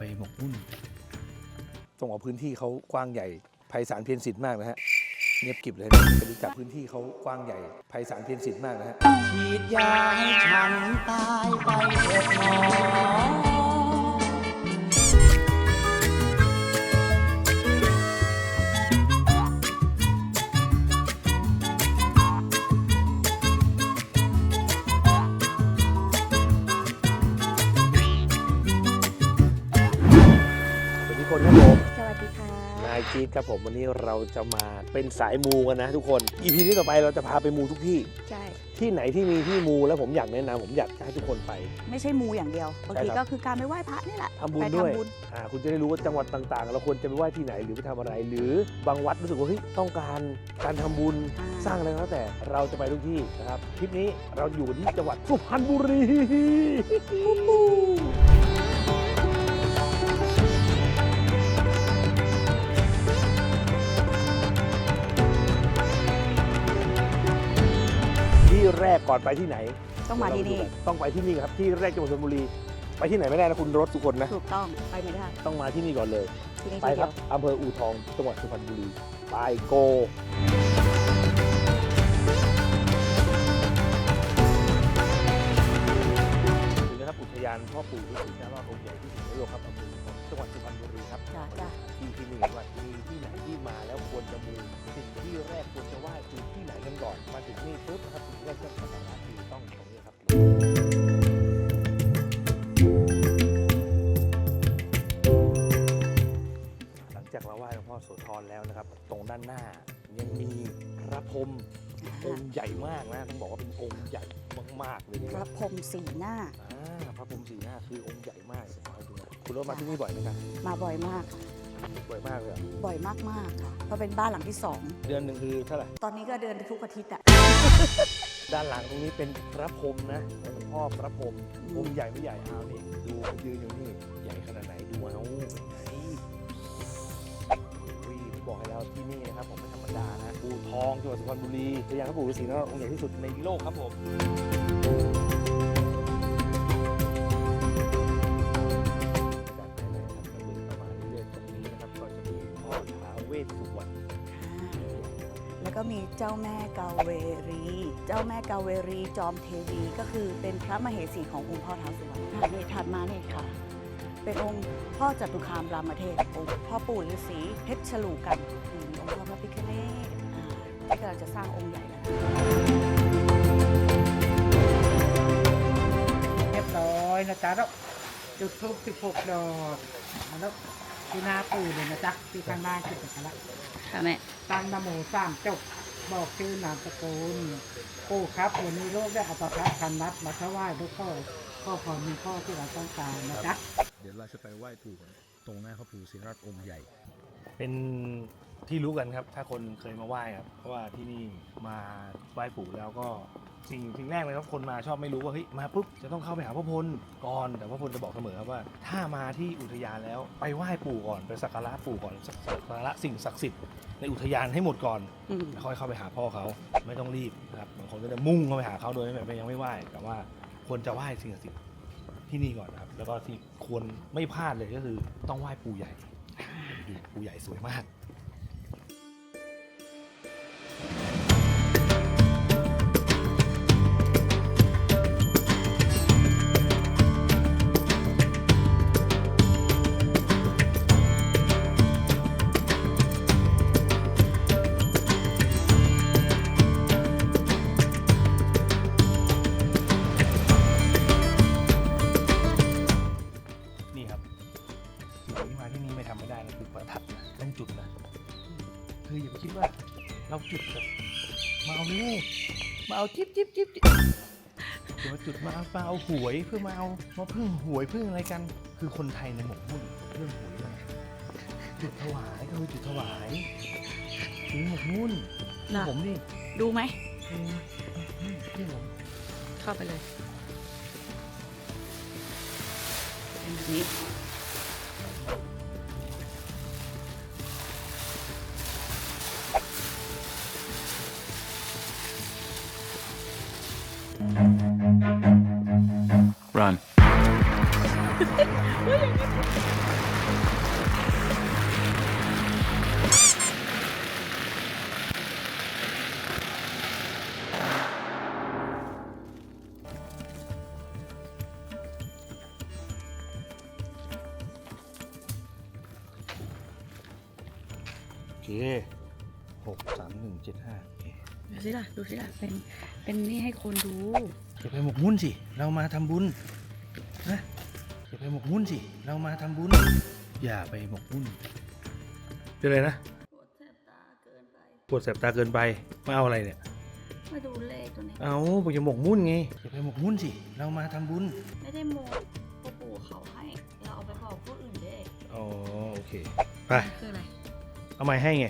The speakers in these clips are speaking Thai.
ไปหมกมุ่นต้องบอกพื้นที่เขากว้างใหญ่ไพศาลเพียรสิทธิ์มากนะฮะเงียบกริบเลยนะไปรู้จักพื้นที่เขากว้างใหญ่ไพศาลเพียรสิทธิ์มากนะฮะฉีดยาให้ฉันตายไปเถิดหมอ จี๊ดครับผมวันนี้เราจะมาเป็นสายมูกันนะทุกคนอีพีนี้ต่อไปเราจะพาไปมูทุกที่ ใช่ ที่ไหนที่มีที่มูแล้วผมอยากแนะนำผมอยากจะให้ทุกคนไป ไม่ใช่มูอย่างเดียวบางทีใช่ครับก็คือการไปไหว้พระนี่แหละทำบุญไปด้วย ทำบุญ อ่าคุณจะได้รู้ว่าจังหวัดต่างๆ เราควรจะไปไหว้ที่ไหนหรือไปทำอะไร หรือบางวัดรู้สึกว่าเฮ้ยต้องการการทำบุญอ่า สร้างอะไรก็แล้วแต่เราจะไปทุกที่นะครับทริปนี้เราอยู่ที่จังหวัดสุพรรณบุรี รกก่อนไปที่ไหนต้องมาที่นี่เรดูกัต้องไปที่นี่ครับที่แรกจังหวัดสุพรรณบุรี ไปที่ไหนไม่ได้นะคุณรถทุกคนนะ ถูกต้องไปไม่ได้ต้องมาที่นี่ก่อนเลย ที่นี่ไปที่คเดีรัยบวอำเภออูทองจังหวัดสุพรรณบุรีไปโก ถึงนะครับอุทยานพ่อปู่ฤาษีนารอดองค์ใหญ่ที่สุดในโลกครับอำเภออูทองจังหวั ดสุพรรณบุรีครับจ้ะจ้ะ ที่ที่นี่ว่ามีที่ไหนที่มาแล้วควรจะมูสิ่งที่แรกควรจะไหว้คือที่ไหนกันก่อนมาถึงนี่ปุ๊บนะครับสิ่งแรกที่ต้องสักการะคือต้องตรงนี้ครับหลังจากเราไหว้หลวงพ่อโสธรแล้วนะครับ ตรงด้านหน้ายังมีพระพรหมองค์ใหญ่มากนะต้องบอกว่าเป็นองค์ใหญ่มากๆเลยพนะระพรหมสีหน้า อ่าพระพรหมสีหน้าคือองค์ใหญ่มาก คุณรถมาที่นี่บ่อยไหมครับมาบ่อยมากบ่อยมากเลยเหรอบ่อยมากๆค่ะเพราะเป็นบ้านหลังที่สองเดือนหนึ่งคือเท่าไหร่ตอนนี้ก็เดินทุกอาทิตย์อะ ด้านหลังตรงนี้เป็นพระพรหมนะเป็นหลวงพ่อพระพรหมองค์ใหญ่ไม่ใหญ่เอานี่ดูผมยืนอยู่นี่ใหญ่ขนาดไหนดูเอานี่อุ้ยที่บอกให้แล้วที่นี่นะครับผมไม่ธรรมดานะปูทองจังหวัดสุพรรณบุรีพญาพระปู่ฤาษีนารอดองค์ใหญ่ที่สุดในโลกครับผมจ เจ้าแม่กาเวรี เจ้าแม่กาเวรีจอมเทวีก็คือเป็นพระมเหสีขององค์พ่อท้าวสุวรรณอ่านี่ถัดมานี่ค่ะ เป็นองค์พ่อจตุคามรามเทพองค์พ่อปู่ฤาษีเพชรฉลูกันอืมองค์พ่อพระพิฆเนศอ่าที่กำลังจะสร้างองค์ใหญ่แล้วเรียบร้อยนะจ๊ะแล้วจุดทูบ16ดอกแล้วที่หน้าปู่เลยนะจ๊ะที่ข้างหน้าจุดกันละค่ะแม่ ตั้งนโมสามจบ บอกชื่อนามสกุลปู่ครับ วันนี้ลูกได้เอาประทัดพันนัดมาถวายลูกพ่อข้อพรมีข้อที่เราต้องการนะจ๊ะเดี๋ยวเราจะไปไหว้ปู่กันตรงหน้าพระปู่ศรีรัตน์องค์ใหญ่ เป็นที่รู้กันครับ ถ้าคนเคยมาไหว้ครับ เพราะว่าที่นี่มาไหว้ปู่แล้วก็ สิ่งสิ่งแรกเลยครับคนมาชอบไม่รู้ว่าเฮ้ยมาปุ๊บจะต้องเข้าไปหาพระพลก่อน แต่พระพลจะบอกเสมอครับว่า ถ้ามาที่อุทยานแล้วไปไหว้ปู่ก่อนไปสักการะปู่ก่อนสักสักการะสิ่งศักดิ์สิทธิ์ในอุทยานให้หมดก่อนอืม แล้วค่อยเข้าไปหาพ่อเขาไม่ต้องรีบนะครับบางคนก็จะมุ่งเข้าไปหาเขาโดยไม่ไม่ยังไม่ไหว้แต่ว่าควรจะไหว้สิ่งศักดิ์สิทธิ์ที่นี่ก่อนนะครับแล้วก็ที่ควรไม่พลาดเลยก็คือต้องไหว้ปู่ใหญ่ดูปู่ใหญ่สวยมาก เอาจิ๊บจิ๊บจิ๊บจิ๊บเดี๋ยวมาจุดมาเอามาเอาหวยเพื่อมาเอามาพึ่งหวยพึ่งอะไรกัน คือคนไทยในหมกมุ่นเรื่องหวยนะจุดถวายก็คือจุดถวายถึงหมกมุ่นน่ะ ผมนี่ดูไหมเออนี่ที่ผมเข้าไปเลยเป็นแบบนี้ โอเคหกสามหนึ่งเจ็ดห้าดูสิล่ะ ดูสิล่ะ เป็น เป็นนี่ให้คนดู เก็บไปหมกมุ่นสิ เรามาทำบุญนะ อย่าไปหมกมุ่นสิ เรามาทำบุญ อย่าไปหมกมุ่นเป็นอะไรนะปวดแสบตาเกินไป ปวดแสบตาเกินไปมาเอาอะไรเนี่ย มาดูเลขตัวนี้ เอาผมจะหมกมุ่นไง อย่าไปหมกมุ่นสิ เรามาทำบุญ ไม่ได้โมพ่อปู่เขาให้ เราเอาไปบอกผู้อื่นเด้อ๋อโอเค ไป คืออะไรเอาไม้ให้ไง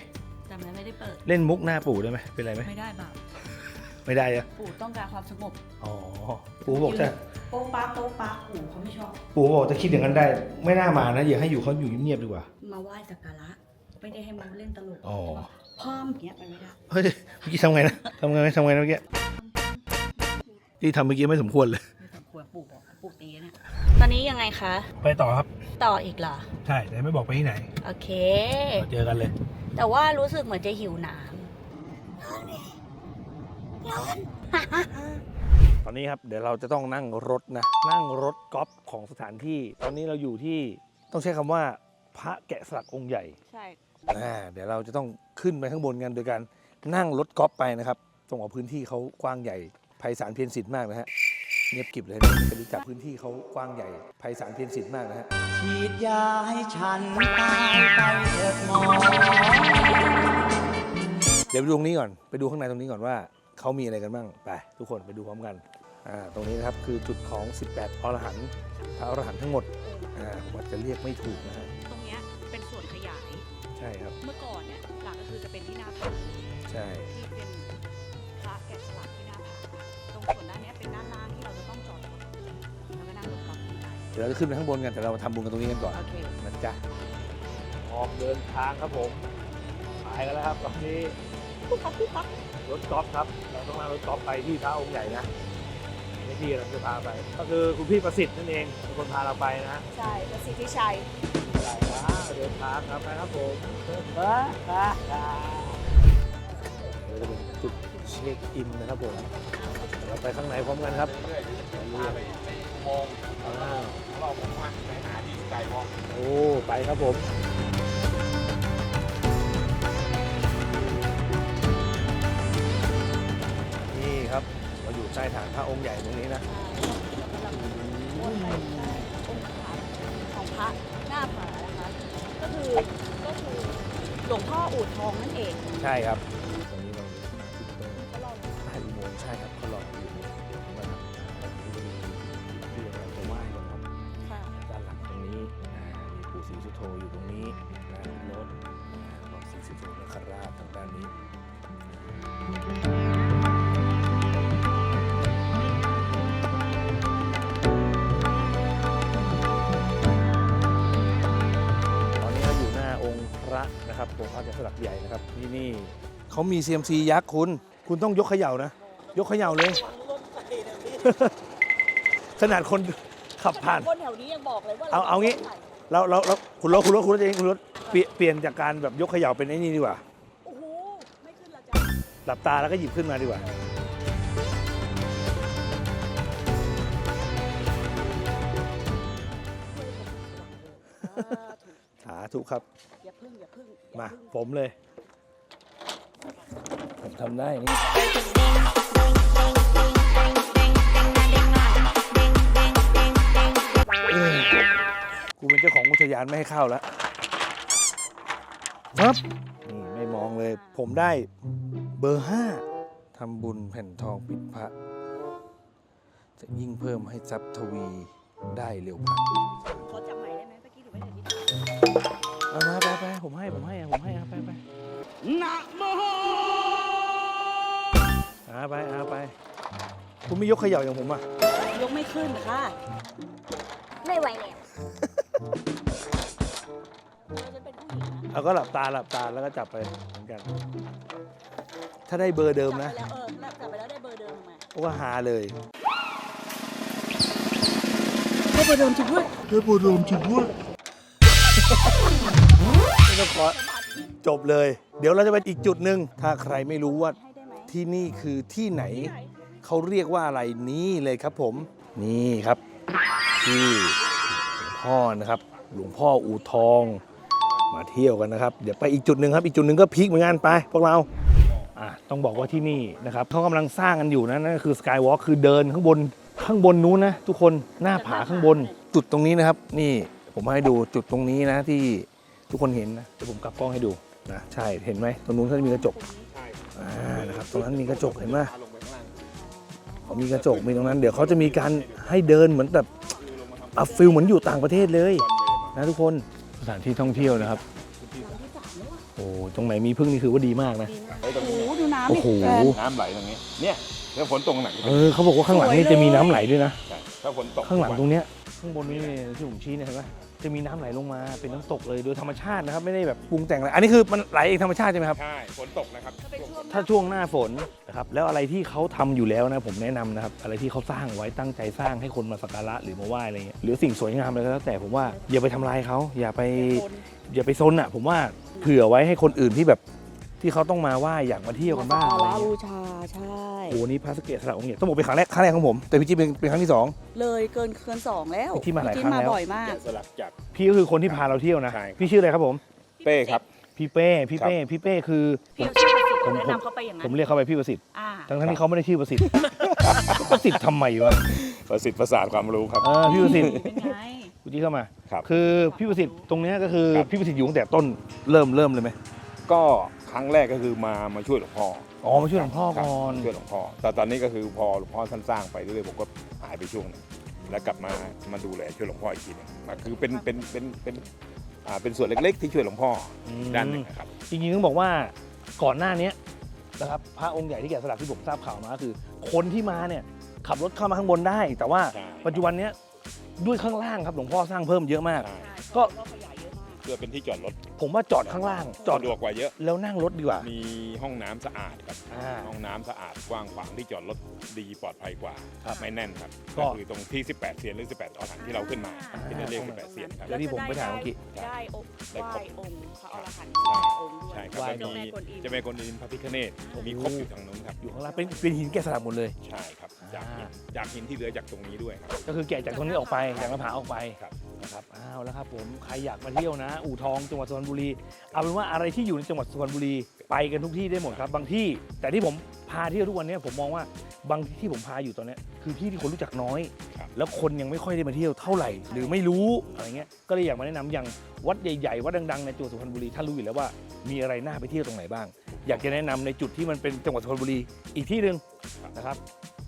แต่มันไม่ได้เปิด เล่นมุกหน้าปู่ได้ไหมเป็นไรไหมไม่ได้บ่าว ไม่ได้อะปู่ต้องการความสงบอ๋อปู่บอกจะโป๊ะป๊าโป๊ะป๊าปู่เขาไม่ชอบปู่บอกจะคิดอย่างนั้นได้ ไม่น่ามานะอย่าให้อยู่เขาอยู่เงียบๆดีกว่า มาไหว้สักการะไม่ได้ให้มาเล่นตลกอ๋อพร้อมเงี้ยไปไม่ได้เฮ้ยเมื่อกี้ทำไงนะทำไงไหมทำไงนะเมื่อกี้ที่ทำเมื่อกี้ไม่สมควรเลยไม่สมควรปู่บอกปู่ตีเนี่ยตอนนี้ยังไงคะ ไปต่อครับ ต่ออีกเหรอ ใช่แต่ไม่บอกไปที่ไหน โอเคเราเจอกันเลย แต่ว่ารู้สึกเหมือนจะหิวน้ ตอนนี้ครับเดี๋ยวเราจะต้องนั่งรถนะ นั่งรถกอล์ฟของสถานที่ ตอนนี้เราอยู่ที่ต้องใช้คำว่า พระแกะสลักองค์ใหญ่ำใช่อ่าเดี๋ยวเราจะต้องขึ้นไปข้างบนกันโดยการนั่งรถกอล์ฟไปนะครับตรงออกพื้นที่เขากว้างใหญ่ไพศาลเพียรศิลป์มากนะฮะเงียบกริบเลยนะไม่รู้จักพื้นที่เขากว้างใหญ่ไพศาลเพียรศิลป์มากนะฮะฉีดยาให้ฉันตายไปเถิดหมอ เดี๋ยวไปดูตรงนี้ก่อนไปดูข้างในตรงนี้ก่อนว่า เขามีอะไรกันบ้างไปทุกคนไปดูพร้อมกันอ่าตรงนี้นะครับคือจุดของ 18 อรหันต์พระอรหันต์ทั้งหมดอ่าผมอาจจะเรียกไม่ถูกนะฮะตรงเนี้ยเป็นส่วนขยาย ใช่ครับ เมื่อก่อนเนี่ยหลักก็คือจะเป็นที่หน้าผาใช่ ที่เป็นพระแกะสลักที่หน้าผาตรงส่วนด้านเนี้ยเป็นด้านล่างที่เราจะต้องจอดรถแล้วก็นั่งรถกอล์ฟขึ้นไปเดี๋ยวเราจะขึ้นไปข้างบนกันแต่เรามาทำบุญกันตรงนี้กันก่อนโอเค นะจ๊ะออกเดินทางครับผมไป กันแล้วครับตอนนี้รถกอล์ฟครับ เราต้องนั่งรถกอล์ฟไปที่พระองค์ใหญ่นะนี่พี่เราจะพาไป ก็คือคุณพี่ประสิทธิ์นั่นเองเป็นคนพาเราไปนะใช่ประสิทธิชัยได้ครับเดินทางครับไปครับผมเราจะเป็นจุดเช็คอินนะครับผมเราไปข้างในพร้อมกันครับมองเราผมมาไปหาดีไกมองโอ้ไปครับผมาอยู่ใต้ฐานพระองค์ใหญ่ตรงนี้นะวนไปใช่องค์พระของพระหน้าผานะคะก็คือก็คือหลวงพ่ออู่ทองนั่นเองใช่ครับ ตรงนี้เราอยู่หน้าจุดเติมใต้อุโมงค์ใช่ครับเขาหลอกอยู่ว่าที่เราจะไหว้กันครับค่ะด้านหลังตรงนี้อ่ามีปู่ศรีสุโธอยู่ตรงนี้นะรถบอกศรีสุโธนคราชทางด้านนี้ นะครับองค์พระแกะสลักใหญ่นะครับนี่นี่เขามี CMC ยักษ์คุณ คุณต้องยกเขย่านะ ยกเขย่าเลย ขนาดคนขับผ่าน คนแถวนี้ยังบอกเลยว่าเอาเอางี้ เราเราเราคุณรถคุณรถคุณรถเองคุณรถเปลี่ยนเปลี่ยนจากการแบบยกเขย่าเป็นไอ้นี่ดีกว่า โอ้โห ไม่ขึ้นละจ้ะหลับตาแล้วก็หยิบขึ้นมาดีกว่าสาธุครับ อย่าพึ่งอย่าพึ่งมาผมเลย ผมทำได้นี่เอ้ยกูเป็นเจ้าของอุทยานไม่ให้เข้าแล้วครับนี่ไม่มองเลย ผมได้เบอร์ห้าทำบุญแผ่นทองปิดพระ จะยิ่งเพิ่มให้ทรัพย์ทวีได้เร็วพันขอจับให ผมให้ผมให้อะผมให้อะไปไปนะโมเอาไปเอาไป คุณไม่ยกเขย่าอย่างผมอะ ยกไม่ขึ้นค่ะ ไม่ไหวแล้วเราจะเป็นผู้หญิงนะเอาก็หลับตาหลับตาแล้วก็จับไปเหมือนกัน ถ้าได้เบอร์เดิมนะจับไปแล้วเออจับไปแล้วได้เบอร์เดิมมาก็หาเลยได้เบอร์เดิมจริงด้วยไม่ ต้องขอจบเลย เดี๋ยวเราจะไปอีกจุดหนึ่งถ้าใครไม่รู้ว่าที่นี่คือที่ไหน เขาเรียกว่าอะไรนี่เลยครับผม นี่ครับ ที่หลวงพ่อนะครับ หลวงพ่ออูทอง มาเที่ยวกันนะครับ เดี๋ยวไปอีกจุดหนึ่งครับ อีกจุดหนึ่งก็พีคเหมือนกันไป พวกเราอะต้องบอกว่าที่นี่นะครับเขากำลังสร้างกันอยู่นะนั่นคือสกายวอล์คคือเดินข้างบนข้างบนนู้นนะทุกคนหน้าผาข้างบน จุดตรงนี้นะครับ นี่ผมให้ดูจุดตรงนี้นะที่ ทุกคนเห็นนะเดี๋ยวผมกลับกล้องให้ดูนะใช่เห็นไหมตรงนู้นเขาจะมีกระจกอ่านะครับตรงนั้นมีกระจกเห็นไหมเขามีกระจกมีตรงนั้น เดี๋ยวเขาจะมีการให้เดินเหมือนแบบอัฟิลเหมือนอยู่ต่างประเทศเลยนะทุกคนสถานที่ท่องเที่ยวนะครับโอ้ตรงไหนมีพึ่งนี่คือว่าดีมากนะโอ้โหดูน้ำโอ้ดิโหแฟนน้ำไหลตรงนี้เนี่ยถ้าฝนตกหนักเออเขาบอกว่าข้างหลังนี่จะมีน้ำไหลด้วยนะใช่ถ้าฝนตกข้างหลังตรงเนี้ยข้างบนนี่ที่ผมชี้เนี่ยเห็นไหม จะมีน้ำไหลลงมาเป็นน้ำตกเลยโดยธรรมชาตินะครับไม่ได้แบบปรุงแต่งอะไรอันนี้คือมันไหลเองธรรมชาติใช่ไหมครับ ใช่ฝนตกนะครับช่วงฝนถ้าช่วงหน้าฝนนะครับแล้วอะไรที่เขาทำอยู่แล้วนะผมแนะนำนะครับ อะไรที่เขาสร้างไว้ตั้งใจสร้างให้คนมาสักการะหรือมาไหว้อะไรเงี้ยหรือสิ่งสวยงามอะไรก็แล้วแต่ผมว่าอย่าไปทำลายเขาอย่าไป อย่าไปซนอะ ผมว่าเผื่อไว้ให้คนอื่นที่แบบ ที่เขาต้องมาไหว้อยากมาเที่ยวกันบ้างสักอะไรการะเงี้บูยชาใช่ โอ้โหนี่พระสเกตสระองค์ใหญ่ต้องบอกเป็นครั้งแรกครั้งแรกของผม แต่พี่จิ๊บเป็นเป็นครั้งที่สอง เลยเกินเกินสองแล้วที่มาหลายพี่ครั้งมาแล้ว บ่อยมาก แกะสลักจาก พี่ก็คือคนที่พาเราเที่ยวนะใช่ครับ พี่ชื่ออะไรครับผมเป้ครับ พี่เป้พี่เป้พี่เป้คือพี่เอาชื่อประสิทธิ์ผมแนะนำเขาไปอย่างผนั้นมเรียกเขาไปพี่ประสิทธิ์อ่าทั้งๆที่เขาไม่ได้ชื่อประสิทธิ์ ประสิทธิ์ทำไมวะประสิทธิ์ประสาทความรู้ครับ เออพี่ประสิทธิ์เป็นไงคุณจี้เข้ามาครับคือพี่ประสิทธิ์ตรงเนี้ยก็คือครับ พี่ประสิทธิ์อยู่ตั้งแต่ต้นเริ่มเริ่มเลยไหมก็ ครั้งแรกก็คือมามาช่วยหลวงพ่ออ๋อมาช่วยหลวงพ่อครับก่อนช่วยหลวงพ่อแต่ตอนนี้ก็คือพอหลวงพ่อท่านสร้างไปเรื่อยๆผมก็หายไปช่วงหนึงแล้วกลับมามาดูแลช่วยหลวงพ่ออีกทีหนึงมาคือเป็นเป็นเป็นเป็นอ่าเป็นส่วนเล็กๆ ที่ช่วยหลวงพ่ออืมด้านหนึ่งนะครับ จริงๆต้องบอกว่าก่อนหน้าเนี้ยนะครับพระองค์ใหญ่ที่แกะสลักที่ผมทราบข่าวมาก็คือ คนที่มาเนี่ยขับรถเข้ามาข้างบนได้ แต่ว่าใช่ ปัจจุบันเนี้ยด้วยข้างล่างครับหลวงพ่อสร้างเพิ่มเยอะมาก ใช่ก็ ก็ขยายเยอะมากเพื่อเป็นที่จอดรถผมว่าจอดข้างล่าง จอดสะดวกกว่าเยอะ แล้วนั่งรถดีกว่า มีห้องน้ำสะอาดครับ อ่าห้องน้ำสะอาดกว้างขวางที่จอดรถดีปลอดภัยกว่าครับไม่แน่นครับก็ ก็คือตรงที่ 18 เสียนหรือ 18อรหันต์ที่เราขึ้นมาอ่า ที่เราเรียก18เสียนครับแล้วที่ผมไปถ่ายเมื่อกี้ ได้องค์ได้ไหครว้บ องค์พระอรหันต์ใช่องค์ด้วยใช่ครับไหว้แล้วเจ้าแม่มีกวนอิมเจ้าแม่กวนอิมพระพิฆเนศมีครบอยู่ทางนู้นครับอยู่ข้างล่างเป็นเป็นหินแกะสลักหมดเลย ใช่ครับจากหิอ่านจากหินที่เหลือจากตรงนี้ด้วยครับ ก็คือแกะจากตรงนี้ออกไปจากหน้าผาออกไป ครับ นะครับอ้าวแล้วครับผมใครอยากมาเที่ยวนะ อู่ทองจังหวัดสุพรรณบุรีเอาเป็นว่าอะไรที่อยู่ในจังหวัดสุพรรณบุรีไปกันทุกที่ได้หมดครับบางที่ แต่ที่ผมพาเที่ยวทุกวันเนี้ผมมองว่าบางที่ผมพาอยู่ตอนเนี้ยคือที่ที่คนรู้จักน้อย ครับ แล้วคนยังไม่ค่อยได้มาเที่ยวเท่าไหร่ หรือไม่รู้อะไรเงี้ยก็เลยอยากมาแนะนำอย่างวัดใหญ่ๆวัดดังๆในจังหวัดสุพรรณบุรีท่านรู้อยู่แล้วว่ามีอะไรน่าไปเที่ยวตรงไหนบ้าง อยากจะแนะนำในจุดที่มันเป็นจังหวัดสุพรรณบุรีอีกที่หนึ่งนะครับ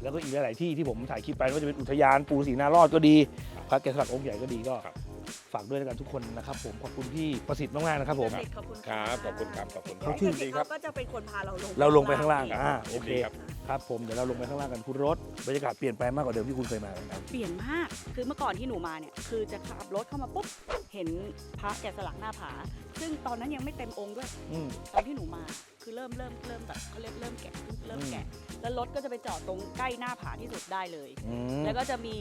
แล้วก็อีกหลายๆที่ที่ผมถ่ายคลิปไปไม่ว่าจะเป็นอุทยานปูศรีนารอดก็ดีพ ระแกะสลักองค์ใหญ่ก็ดีก็ ฝากด้วยแล้วกันทุกคนนะครับผมขอบคุณพี่ประสิทธิ์มากๆนะครับผม ขอบคุณครับขอบคุณครับขอบคุณครัเขาบ ชื่อ ดีครับเขาก็จะเป็นคนพาเราลงเราลงไปข้างล่างอ่าโอเคดีครับ ครับผมเดี๋ยวเราลงไปข้างล่างกันคุณรถบรรยากาศเปลี่ยนไปมากกว่าเดิมที่คุณเคยมากันครับเปลี่ยนมาก คือเมื่อก่อนที่หนูมาเนี่ย คือจะขับรถเข้ามาปุ๊บ เห็นพระแกะสลักหน้าผา ซึ่งตอนนั้นยังไม่เต็มองค์ด้วย อืม ตอนที่หนูมา คือเริ่มเริ่มเริ่มแบบเขาเรียกเริ่มแกะเริ่มแกะ แล้วรถก็จะไปจอดตรงใกล้หน้าผาที่สุดได้เลย อืม แล้วก็จะมี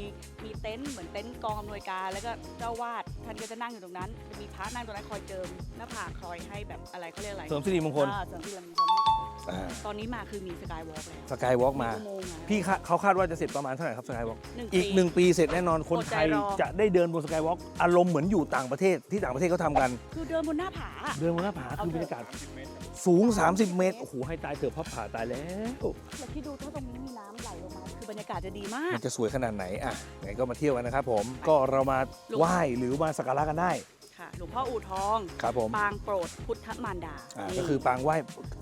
มีเต็นท์เหมือนเต็นท์กองอำนวยการ แล้วก็เจ้าวาดท่านก็จะนั่งอยู่ตรงนั้นจะมีพระนั่งตรงนั้นคอยเจิมหน้าผาคอยให้แบบอะไรเขาเรียกอะไรเสริมสิริมงคลอ่าเสริมสิริมงคลอ่าตอนนี้มาคือมีสกายวอล์กแล้วสกายวอล์กมา อุโงค์นะพี่คาเขาคาดว่าจะเสร็จประมาณเท่าไหร่ครับสกายวอล์กหนึ่งอีกปีหนึ่งปีเสร็จแน่นอนคนไทยอดใจรอ จะได้เดินบนสกายวอล์กอารมณ์เหมือนอยู่ต่างประเทศที่ต่างประเทศเขาทำกัน คือเดินบนหน้าผาเดินบนหน้าผาเอาคือบรเถอะรยากาศสูง 30 เมตรโอ้โหให้ตายเถอะพับผาตายแล้วแล้วที่ดูถ้าตรงนี้มีน้ำไหลลงมาคือ บรรยากาศจะดีมาก มันจะสวยขนาดไหนอะไงก็มาเที่ยวกันนะครับผมก็เรามาไหว้หรือมาสักการะกันได้ค่ะหลวงพ่ออู่ทองครับผมปางโปรดพุทธมารดาอ่านี่ก็คือปางไหว้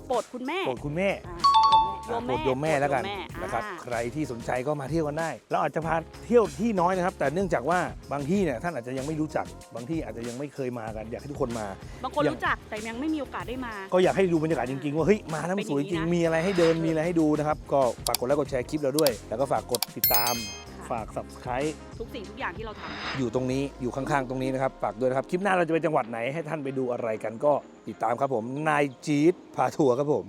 โปรดคุณแม่โปรดคุณแม่อ่าอ่า โปโปรรดดโยโยมมแม่แม่แล้วกันโปรดโยมแม่นะครับอ่า ใครที่สนใจก็มาเที่ยวกันได้เราอาจจะพาเที่ยวที่น้อยนะครับ แต่เนื่องจากว่าบางที่เนี่ยท่านอาจจะยังไม่รู้จักบางที่อาจจะยังไม่เคยมากันอยากให้ทุกคนมา บางคนอย่าง รู้จักแต่ยังไม่มีโอกาสได้มา ก็อยากให้ดูบรรยากาศจริงๆว่าเฮ้ยมาแล้วมันสวยจริงเป็นอย่างนี้นะมีอะไรให้เดินมีอะไรให้ดูนะครับ ก็ฝากกดไลค์กดแชร์คลิปเราด้วย แล้วก็ฝากกดติดตามฝาก subscribe ทุกสิ่งทุกอย่างที่เราทำ อยู่ตรงนี้อยู่ข้างๆตรงนี้นะครับฝากด้วยนะครับ คลิปหน้าเราจะไปจังหวัดไหนให้ท่านไปดูอะไรกันก็ติดตามครับผมนายจี๊ดพาทัวร์ครับผม